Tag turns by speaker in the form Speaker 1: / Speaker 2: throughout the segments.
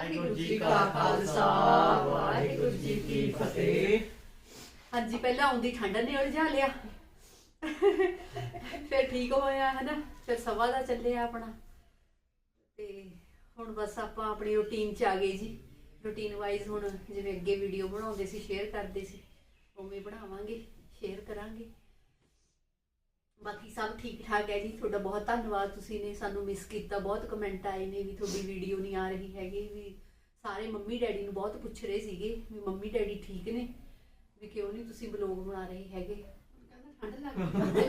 Speaker 1: ਵਾਹਿਗੁਰੂ ਜੀ ਕਾ ਖਾਲਸਾ ਵਾਹਿਗੁਰੂ ਜੀ ਕੀ ਫਤਿਹ।
Speaker 2: ਹਾਂਜੀ ਪਹਿਲਾਂ ਆਉਂਦੀ ਠੰਡ ਨੇ ਉਲਝਾ ਲਿਆ। ਫਿਰ ਠੀਕ ਹੋਇਆ ਹੈ ਨਾ ਫਿਰ ਸਵਾ ਦਾ ਚੱਲਿਆ ਆਪਣਾ। ਤੇ ਹੁਣ ਬਸ ਆਪਾਂ ਆਪਣੀ ਰੁਟੀਨ 'ਚ ਆ ਗਏ ਜੀ। ਰੁਟੀਨ ਵਾਈਜ਼ ਹੁਣ ਜਿਵੇਂ ਅੱਗੇ ਵੀਡੀਓ ਬਣਾਉਂਦੇ ਸੀ ਸ਼ੇਅਰ ਕਰਦੇ ਸੀ ਉਵੇਂ ਬਣਾਵਾਂਗੇ ਸ਼ੇਅਰ ਕਰਾਂਗੇ। ਬਾਕੀ ਸਭ ਠੀਕ ਠਾਕ ਹੈ ਜੀ, ਤੁਹਾਡਾ ਬਹੁਤ ਧੰਨਵਾਦ, ਤੁਸੀਂ ਨੇ ਸਾਨੂੰ ਮਿਸ ਕੀਤਾ, ਬਹੁਤ ਕਮੈਂਟ ਆਏ ਨੇ ਵੀ ਤੁਹਾਡੀ ਵੀਡੀਓ ਨਹੀਂ ਆ ਰਹੀ ਹੈਗੀ, ਵੀ ਸਾਰੇ ਮੰਮੀ ਡੈਡੀ ਨੂੰ ਬਹੁਤ ਪੁੱਛ ਰਹੇ ਸੀਗੇ ਵੀ ਮੰਮੀ ਡੈਡੀ ਠੀਕ ਨੇ, ਵੀ ਕਿਉਂ ਨਹੀਂ ਤੁਸੀਂ ਬਲੌਗ ਬਣਾ ਰਹੇ ਹੈਗੇ? ਠੰਡ ਲੱਗਦੀ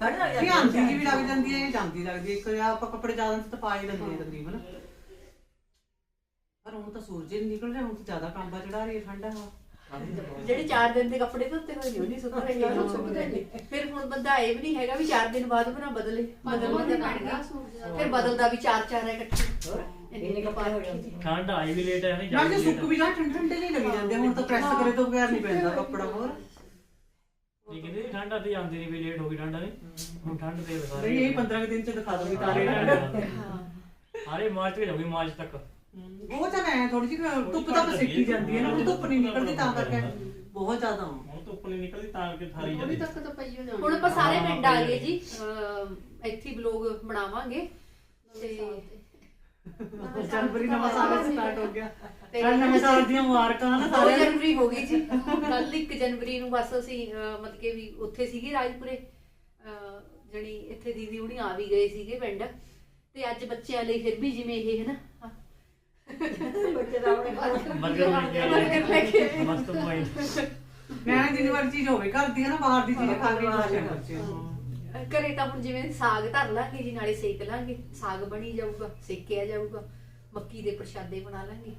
Speaker 2: ਠੰਡ ਲੱਗ ਜਾਂਦੀ ਨੇ
Speaker 1: ਆਂਦੀ ਜੀ ਵੀ ਲੱਗ ਜਾਂਦੀ ਹੈ, ਜਾਂਦੀ ਲੱਗਦੀ ਇੱਕ ਆਪਾਂ ਕੱਪੜੇ ਜ਼ਿਆਦਾ ਤਾਂ ਪਾ ਹੀ ਲੈਂਦੇ ਹਾਂ ਤਕਰੀਬਨ। ਪਰ ਹੁਣ ਤਾਂ ਸੂਰਜ ਹੀ ਨਿਕਲ ਰਿਹਾ, ਹੁਣ ਤਾਂ ਜ਼ਿਆਦਾ ਕਾਂਬਾ ਚੜਾ ਰਹੀ ਹੈ, ਠੰਡਾ ਹਵਾ
Speaker 2: ਜਿਹੜੇ 4 ਦਿਨ ਦੇ ਕੱਪੜੇ ਧੋਤੇ ਹੋਏ ਨੇ ਉਹ ਨਹੀਂ ਸੁੱਕ ਰਹੇ। ਉਹ ਸੁੱਕਦੇ ਨੇ। ਫਿਰ ਹੁਣ ਬੰਦਾ ਇਹ ਵੀ ਨਹੀਂ ਹੈਗਾ ਵੀ 4 ਦਿਨ ਬਾਅਦ ਬਣਾ ਬਦਲੇ ਬਦਲਣਾ ਤਾਂ ਪੈਣਾ ਫਿਰ ਬਦਲਦਾ ਵੀ 4-4 ਹੈ ਇਕੱਠੇ। ਇੰਨੇ ਕੱਪੜੇ ਹੋ ਜਾਂਦੇ
Speaker 3: ਠੰਡ ਆਈ ਵੀ ਲੇਟ ਹੈ ਨਹੀਂ
Speaker 1: ਨਾਲ ਸੁੱਕ ਵੀ ਜਾ ਠੰਡੇ ਠੰਡੇ ਨਹੀਂ ਲੱਗੀ ਜਾਂਦੇ ਹੁਣ ਤਾਂ ਪ੍ਰੈਸ ਕਰੇ ਤੋਂ ਬਗੈਰ ਨਹੀਂ ਪੈਂਦਾ ਕੱਪੜਾ ਹੋਰ।
Speaker 3: ਇਹ ਕਹਿੰਦੇ ਠੰਡ ਆਦੀ ਜਾਂਦੀ ਨਹੀਂ ਵੀ ਲੇਟ ਹੋ ਗਈ ਠੰਡ ਨੇ ਹੁਣ ਠੰਡ ਦੇ ਸਾਰੇ
Speaker 1: ਨਹੀਂ ਇਹ 15 ਕੁ ਦਿਨ ਚ ਦਿਖਾ ਦੋਗੇ ਤਾਰੇ
Speaker 2: ਹਾਂ।
Speaker 3: ਹਾਰੇ ਮਾਰਚ ਤੇ ਜਾਊਗੀ ਮਾਰਚ ਤੱਕ।
Speaker 1: ਉਹ ਤਾਂ ਮੈਂ ਥੋੜੀ ਜਿਹੀ ਧੁੱਪ ਤਾਂ ਸਿੱਕੀ ਜਾਂਦੀ ਹੈ ਨਾ ਹੁਣ ਧੁੱਪ ਨਹੀਂ ਨਿਕਲਦੀ ਤਾਂ ਕਰਕੇ ਬਹੁਤ ਜ਼ਿਆਦਾ।
Speaker 3: ਹੁਣ ਧੁੱਪ ਨਹੀਂ ਨਿਕਲਦੀ ਤਾਂ ਕਿ ਥਾਰੀ
Speaker 4: ਉਹਦੀ
Speaker 3: ਜਾਂਦੀ
Speaker 4: ਤੱਕ ਤਾਂ ਪਈ ਹੋ ਜਾਣੀ
Speaker 2: ਹੁਣ ਆਪਾਂ ਸਾਰੇ ਪਿੰਡ ਆ ਗਏ ਜੀ ਅਹ ਇੱਥੇ ਹੀ ਬਲੌਗ ਬਣਾਵਾਂਗੇ। ਤੇ
Speaker 1: ਜਨਵਰੀ ਨਵਾਂ ਸਾਲ ਸਟਾਰਟ ਹੋ ਗਿਆ।
Speaker 2: ਤੇ
Speaker 1: ਕੱਲ ਨਵੇਂ ਸਾਲ ਦੀਆਂ ਮੁਬਾਰਕਾਂ ਨਾ
Speaker 2: 2
Speaker 1: ਸਾਰਿਆਂ ਨੂੰ।
Speaker 2: ਜਨਵਰੀ ਹੋ ਗਈ ਜੀ। ਕੱਲ 1 ਜਨਵਰੀ ਨੂੰ ਬਸ ਅਸੀਂ ਅਹ, ਮਤਲਬ ਕਿ ਵੀ ਉੱਥੇ ਸੀਗੇ ਰਾਜਪੁਰੇ। ਅਹ, ਜਣੀ ਇੱਥੇ ਦੀਦੀ ਹੁਣੀ ਆ ਵੀ ਗਏ ਸੀਗੇ ਪਿੰਡ। ਤੇ ਅੱਜ ਬੱਚਿਆਂ ਲਈ ਫਿਰ ਵੀ ਜਿਵੇਂ ਇਹ ਹੈ ਨਾ ਦਾ
Speaker 3: ਬਰਗਰ ਲੈ ਕੇ
Speaker 2: ਬਰਗਰ ਲੈ ਕੇ
Speaker 3: ਆਏ ਮਸਤ ਪੁਆਇੰਟ
Speaker 1: ਮੈਂ ਜਿੰਨੀ ਵਾਰ ਚੀਜ਼ ਹੋਵੇ ਘਰ ਦੀ ਹੈ ਨਾ ਬਾਹਰ ਦੀ ਚੀਜ਼ ਖਾ ਕੇ ਖੁਸ਼ ਹੈ। ਬੱਚੇ
Speaker 2: ਘਰੇ ਤਾਂ ਹੁਣ ਜਿਵੇਂ ਸਾਗ ਧਰ ਲਾਂਗੇ ਜੀ ਨਾਲੇ ਸੇਕ ਲਾਂਗੇ ਸਾਗ ਬਣੀ ਜਾਊਗਾ ਸੇਕਿਆ ਜਾਊਗਾ ਮੱਕੀ ਦੇ ਪ੍ਰਸ਼ਾਦੇ ਬਣਾ ਲਾਂਗੇ।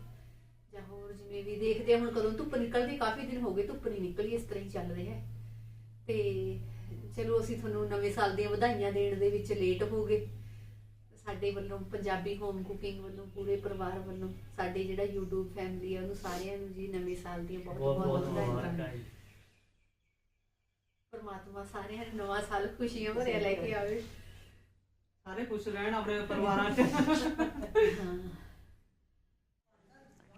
Speaker 2: ਜਾਂ ਹੋਰ ਜਿਵੇਂ ਵੀ ਦੇਖਦੇ ਹਾਂ ਹੁਣ ਕਦੋਂ ਧੁੱਪ ਨਿਕਲਦੀ ਕਾਫੀ ਦਿਨ ਹੋ ਗਏ ਧੁੱਪ ਨਹੀਂ ਨਿਕਲੀ ਇਸ ਤਰ੍ਹਾਂ ਹੀ ਚੱਲ ਰਿਹਾ ਹੈ। ਤੇ ਚਲੋ ਅਸੀਂ ਤੁਹਾਨੂੰ ਨਵੇਂ ਸਾਲ ਦੀਆਂ ਵਧਾਈਆਂ ਦੇਣ ਦੇ ਵਿੱਚ ਲੇਟ ਹੋ ਗਏ। ਸਾਡੇ ਵੱਲੋਂ ਪੰਜਾਬੀ ਹੋਮ ਕੁਕਿੰਗ ਵੱਲੋਂ ਪੂਰੇ ਪਰਿਵਾਰ ਵੱਲੋਂ ਸਾਡੇ ਜਿਹੜਾ YouTube ਫੈਮਿਲੀ ਹੈ ਉਹਨੂੰ ਸਾਰਿਆਂ ਨੂੰ ਜੀ ਨਵੇਂ ਸਾਲ ਦੀਆਂ ਬਹੁਤ
Speaker 3: ਬਹੁਤ
Speaker 2: ਵਧਾਈਆਂ। ਪਰਮਾਤਮਾ ਸਾਰਿਆਂ ਨੂੰ ਨਵਾਂ ਸਾਲ ਖੁਸ਼ੀਆਂ ਭਰਿਆ ਲੈ ਕੇ ਆਵੇ।
Speaker 1: ਸਾਰੇ ਖੁਸ਼ ਰਹਿਣ ਆਪਣੇ ਪਰਿਵਾਰਾਂ 'ਚ।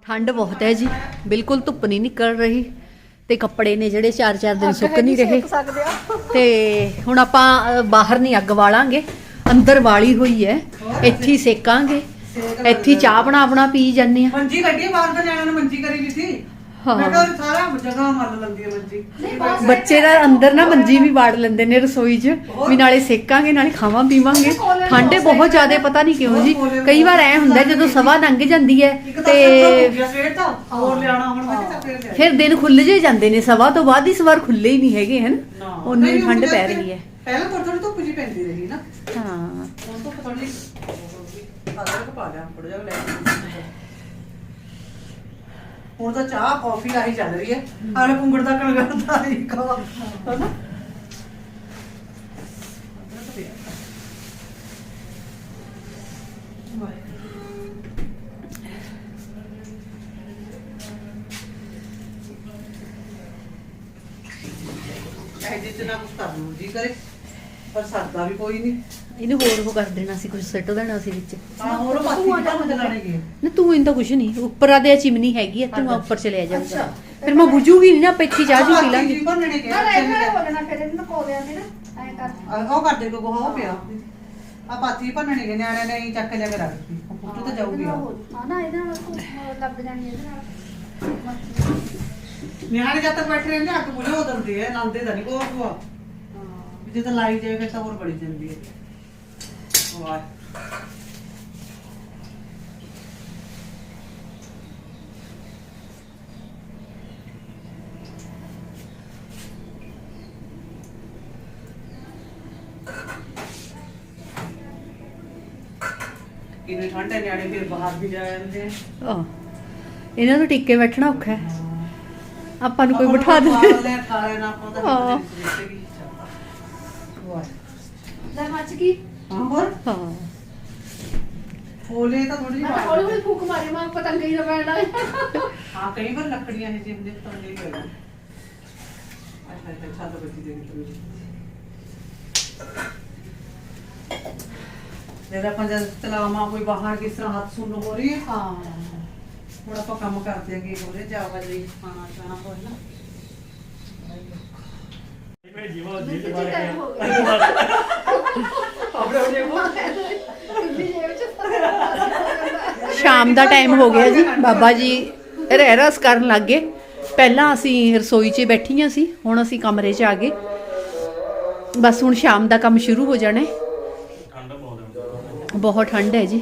Speaker 2: ਠੰਡ ਬਹੁਤ ਹੈ ਜੀ। ਬਿਲਕੁਲ ਧੁੱਪ ਨਹੀਂ ਨਿਕਲ ਰਹੀ ਤੇ ਕੱਪੜੇ ਨੇ ਜਿਹੜੇ 4-4 ਦਿਨ ਸੁੱਕ ਨਹੀਂ ਰਹੇ। ਤੇ ਹੁਣ ਆਪਾਂ ਬਾਹਰ ਨਹੀਂ ਅੱਗ ਵਾਲਾਂਗੇ। ਅੰਦਰ ਵਾਲੀ ਹੋਈ ਹੈ। ਇੱਥੇ ਹੀ ਸੇਕਾਂਗੇ। ਇੱਥੇ ਹੀ ਚਾਹ ਬਣਾ ਬਣਾ ਪੀ ਜਾਂਦੇ ਆ
Speaker 1: ਮੰਜੀ ਕੱਢੀ ਬਾਹਰ ਤਾਂ ਨਿਆਣਿਆਂ ਨੂੰ ਮੰਜੀ ਕਰੀ ਵੀ ਸੀ।
Speaker 2: ਹਾਂ।
Speaker 1: ਮੈਂ ਕਿਹਾ ਸਾਰਾ ਜਗ੍ਹਾ ਮੱਲ ਲੈਂਦੀ ਹੈ ਮੰਜੀ।
Speaker 2: ਬੱਚੇ ਦਾ ਅੰਦਰ ਨਾ ਮੰਜੀ ਵੀ ਵਾੜ ਲੈਂਦੇ ਨੇ ਰਸੋਈ 'ਚ। ਵੀ ਨਾਲੇ ਸੇਕਾਂਗੇ ਨਾਲੇ ਖਾਵਾਂ ਪੀਵਾਂਗੇ। ਠੰਡੇ ਬਹੁਤ ਜ਼ਿਆਦਾ ਪਤਾ ਨਹੀਂ ਕਿਉਂ ਜੀ। ਕਈ ਵਾਰ ਐ ਹੁੰਦਾ ਜਦੋਂ ਸਵਾ ਲੰਘ ਜਾਂਦੀ ਹੈ
Speaker 1: ਤਾਂ
Speaker 2: ਤੇ
Speaker 1: ਤੇ ਸਵੇਰ ਤਾਂ ਹੋਰ ਲਿਆਣਾ ਹੁਣ ਮੈਂ ਕਿਹਾ ਫੇਰ ਲਿਆ
Speaker 2: ਫਿਰ ਦਿਨ ਖੁੱਲ ਜੇ ਜਾਂਦੇ ਨੇ। ਸਵਾ ਤੋਂ ਬਾਅਦ ਇਸ ਵਾਰ ਖੁੱਲੇ ਹੀ ਨਹੀਂ ਹੈਗੇ ਹਨ? ਉਨੀ ਠੰਡ ਪੈ
Speaker 1: ਤਾਂ
Speaker 2: ਰਹੀ ਹੈ।
Speaker 1: ਪਹਿਲਾਂ ਥੋੜੀ ਥੋੜੀ ਧੁੱਪ ਜੀ ਪੈਂਦੀ ਰਹੀ ਨਾ।
Speaker 2: ਹਾਂ।
Speaker 1: ਹੁਣ ਧੁੱਪ ਥੋੜੀ ਅਦਰਕ ਪਾ ਲਿਆ ਥੋੜਾ ਜਿਹਾ ਲੈ ਹੁਣ ਤਾਂ ਚਾਹ ਕਾਫੀ ਆਹੀ ਚੱਲ ਰਹੀ ਹੈ। ਆਲੇ ਪੁੰਗੜ ਦਾ ਕਣਗਰ ਦਾ ਹੀ ਕਵਾ ਹਨਾ? ਇਹ ਜਿੱਤ ਨਾ ਕੁਛ ਕਰ ਲੂ ਜੀ ਕਰੇ। ਪਰ ਸਰਦਾ ਵੀ ਕੋਈ ਨਹੀਂ।
Speaker 2: ਇਹਨੂੰ ਹੋਰ ਉਹ ਕਰ ਦੇਣਾ ਸੀ ਕੁਝ ਸੱਟ ਦੇਣਾ ਸੀ ਵਿੱਚ।
Speaker 1: ਹਾਂ ਹੋਰ ਪਾਤੀ ਕਿੱਦਾਂ ਬਦਲਾਣੇ ਗਏ?
Speaker 2: ਨਾ ਤੂੰ ਇਹਨੂੰ ਤਾਂ ਕੁਝ ਨਹੀਂ ਉੱਪਰ ਆ ਦੇ ਚਿਮਨੀ ਹੈਗੀ ਆ ਤੂੰ ਉੱਪਰ ਚਲਿਆ ਜਾਊਗਾ
Speaker 1: ਅੱਛਾ।
Speaker 2: ਫਿਰ ਮੈਂ ਬੁਝੂਗੀ ਨਹੀਂ ਨਾ ਪੱਛੀ ਚਾਹ ਜੂ ਪੀ ਲਾਂਗੇ।
Speaker 1: ਭੰਨਣੇ ਗਏ
Speaker 4: ਨਾ ਇਹਨਾਂ ਨੇ ਬੋਲਣਾ ਫਿਰ ਇਹਨਾਂ ਕੋਲਿਆਂ ਦੇ ਨਾ ਐ ਕਰ
Speaker 1: ਉਹ ਕਰਦੇ ਕੋ ਹੋ ਪਿਆ। ਆ ਪਾਤੀ ਭੰਨਣੇ ਗਏ ਨਿਆਣੇ ਨੇ ਹੀ ਚੱਕ ਲਿਆ ਕੇ ਰੱਖ ਦਿੱਤੀ। ਉਹ ਪੁੱਤ ਤਾਂ ਜਾਊਗੀ ਆ।
Speaker 4: ਹਾਂ ਨਾ ਇਹਦੇ ਨਾਲ ਲੱਗ ਜਾਣੀ ਇਹਦੇ ਨਾਲ।
Speaker 1: ਨਿਆਣੇ ਜਦ ਤੱਕ ਬੈਠੇ ਰਹਿੰਦੇ ਅੱਗ ਬੁਝੋ ਦਿੰਦੇ ਆ ਲਾਉਂਦੇ ਤਾਂ ਨਹੀਂ ਕੋਈ ਕੋ ਜੇ ਤਾਂ ਲਾਈ ਜਾਏ ਫਿਰ ਤਾਂ ਹੋਰ ਬੜੀ ਜਾਂਦੀ ਹੈ ਵਾਹ। ਕਿੰਨੇ ਠੰਡੇ ਨਿਆਣੇ ਫਿਰ ਬਾਹਰ ਵੀ ਜਾ ਜਾਂਦੇ ਆ।
Speaker 2: ਆਹ, ਇਹਨਾਂ ਨੂੰ ਟਿੱਕੇ ਬੈਠਣਾ ਔਖਾ ਹੈ। ਆਪਾਂ ਨੂੰ ਕੋਈ ਬਿਠਾ
Speaker 1: ਨੂੰ
Speaker 2: ਦੇ
Speaker 1: ਲੈ ਖਾ ਲੈਣਾ ਆਪਾਂ ਤਾਂ
Speaker 2: ਹਾਂ।
Speaker 1: ਵਾਹ
Speaker 4: ਲੈ ਮੱਚ ਗਈ।
Speaker 1: ਹਾਂ ਹੋਰ?
Speaker 2: ਹਾਂ।
Speaker 1: ਫੋਲੇ ਤਾਂ ਥੋੜੀ
Speaker 4: ਮੈਂ
Speaker 1: ਜਿਹੀ
Speaker 4: ਹੌਲੀ ਹੌਲੀ ਫੂਕ ਮਾਰੀ ਮਾਂ ਪਤੰਗ ਹੀ ਨਾ ਪੈਣਾ
Speaker 1: ਹਾਂ ਕਈ ਵਾਰ ਲੱਕੜੀਆਂ ਇਹ ਜਿੰਦੇ ਤਾਂ ਨਹੀਂ ਹੋਇਆ ਅੱਛਾ ਅੱਛਾ ਛੱਤ ਬੱਜੀ ਦੇ ਵਿੱਚ ਜਦੋਂ ਆਪਾਂ ਜਦ ਤਲਾਮਾ ਕੋਈ ਬਾਹਰ ਕਿਸ ਤਰ੍ਹਾਂ ਹੱਥ ਸੁੰਨ ਹੋ ਰਹੀ ਹੈ।
Speaker 2: ਹਾਂ।
Speaker 1: ਹੁਣ ਆਪਾਂ ਕੰਮ ਕਰਦੇ ਆਂਗੇ ਹੋਰੇ ਜਾਵਾ ਜੀ ਖਾਣਾ ਖਾਣਾ ਹੋਏ ਨਾ।
Speaker 3: ਮੈਂ ਜੀਵਾ ਜੀ
Speaker 2: ਕਿੱਥੇ
Speaker 3: ਬਾਰੇ
Speaker 2: ਟਾਈਮ ਹੋ ਗਿਆ?
Speaker 1: ਆਪਣੇ ਉਹਨੇ
Speaker 2: ਸ਼ਾਮ ਦਾ ਟਾਈਮ ਹੋ ਗਿਆ ਜੀ ਬਾਬਾ ਜੀ ਰਹਿ ਰਸ ਕਰਨ ਲੱਗ ਗਏ। ਪਹਿਲਾਂ ਅਸੀਂ ਰਸੋਈ 'ਚ ਬੈਠੀਆਂ ਸੀ ਹੁਣ ਅਸੀਂ ਕਮਰੇ 'ਚ ਆ ਗਏ। ਬਸ ਹੁਣ ਸ਼ਾਮ ਦਾ ਕੰਮ ਸ਼ੁਰੂ ਹੋ ਜਾਣਾ ਹੈ।
Speaker 3: ਬਹੁਤ
Speaker 2: ਠੰਡ ਹੈ ਜੀ।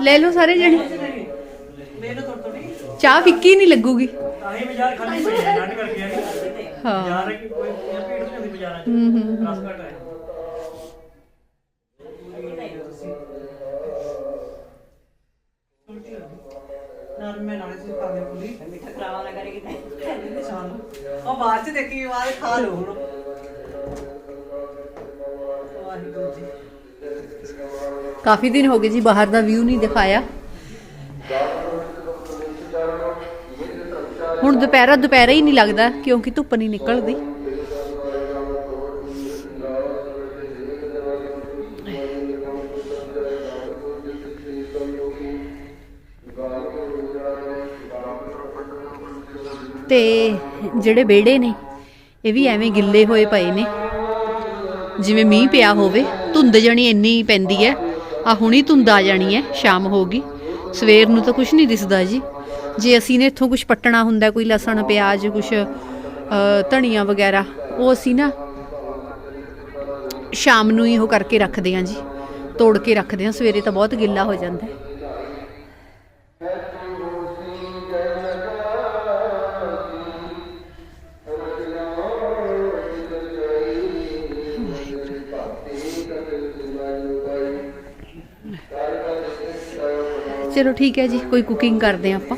Speaker 2: ਲੈ ਲਓ ਸਾਰੇ ਜਣੇ। ਚਾਹ ਫਿੱਕੀ ਨਹੀਂ ਲੱਗੂਗੀ।
Speaker 3: ਆਹੀ ਬਾਜ਼ਾਰ ਖਾਲੀ ਪਈ ਹੈ ਠੰਡ ਕਰਕੇ ਆ
Speaker 2: ਹਾਂ।
Speaker 3: ਬਾਜ਼ਾਰ ਕੀ ਕੋਈ ਭੀੜ ਨਹੀਂ ਹੁੰਦੀ ਬਾਜ਼ਾਰਾਂ 'ਚ?
Speaker 2: ਹੂੰ, ਹੂੰ,
Speaker 3: ਰਸ ਘੱਟ ਹੈ
Speaker 1: ਨਾਲ ਮੈਂ ਨਾਲੇ ਸੀ ਪਾ ਦੇ ਪੂਰੀ। ਮਿੱਠਾ ਕਰਾਵਾ ਨਾ ਕਰੇ ਕਿਤੇ ਉਹ ਬਾਅਦ ਚ ਦੇਖੀ ਬਾਅਦ ਖਾ ਲਓ ਹੁਣ। ਵਾਹਿਗੁਰੂ ਜੀ।
Speaker 2: ਕਾਫੀ ਦਿਨ ਹੋ ਗਏ ਜੀ, ਬਾਹਰ ਦਾ ਵਿਊ ਨਹੀਂ ਦਿਖਾਇਆ। ਹੁਣ ਦੁਪਹਿਰਾ ਦੁਪਹਿਰਾ ਹੀ ਨਹੀਂ ਲੱਗਦਾ, ਕਿਉਂਕਿ ਧੁੱਪ ਨਹੀਂ ਨਿਕਲਦੀ। ਤੇ ਜਿਹੜੇ ਵਿਹੜੇ ਨੇ, ਇਹ ਵੀ ਐਵੇਂ ਗਿੱਲੇ ਹੋਏ ਪਏ ਨੇ। ਜਿਵੇਂ ਮੀਂਹ ਪਿਆ ਹੋਵੇ, ਧੁੰਦ ਜਣੀ ਇੰਨੀ ਪੈਂਦੀ ਹੈ। ਆ ਹੁਣੀ ਧੁੰਦ ਆ ਜਾਣੀ ਹੈ, ਸ਼ਾਮ ਹੋ ਗਈ। ਸਵੇਰ ਨੂੰ ਤਾਂ ਕੁਝ ਨਹੀਂ ਦਿਸਦਾ ਜੀ। ਜੇ ਅਸੀਂ ਨੇ ਇੱਥੋਂ ਕੁਝ ਪੱਟਣਾ ਹੁੰਦਾ, ਕੋਈ ਲਸਣ, ਪਿਆਜ਼ ਕੁਝ ਧਨੀਆ ਵਗੈਰਾ, ਉਹ ਅਸੀਂ ਨਾ ਸ਼ਾਮ ਨੂੰ ਹੀ ਉਹ ਕਰਕੇ ਰੱਖਦੇ ਹਾਂ ਜੀ। ਤੋੜ ਕੇ ਰੱਖਦੇ ਹਾਂ, ਸਵੇਰੇ ਤਾਂ ਬਹੁਤ ਗਿੱਲਾ ਹੋ ਜਾਂਦਾ ਹੈ। ਚਲੋ ਠੀਕ ਹੈ ਜੀ ਕੋਈ ਕੁਕਿੰਗ ਕਰਦੇ ਹਾਂ ਆਪਾਂ।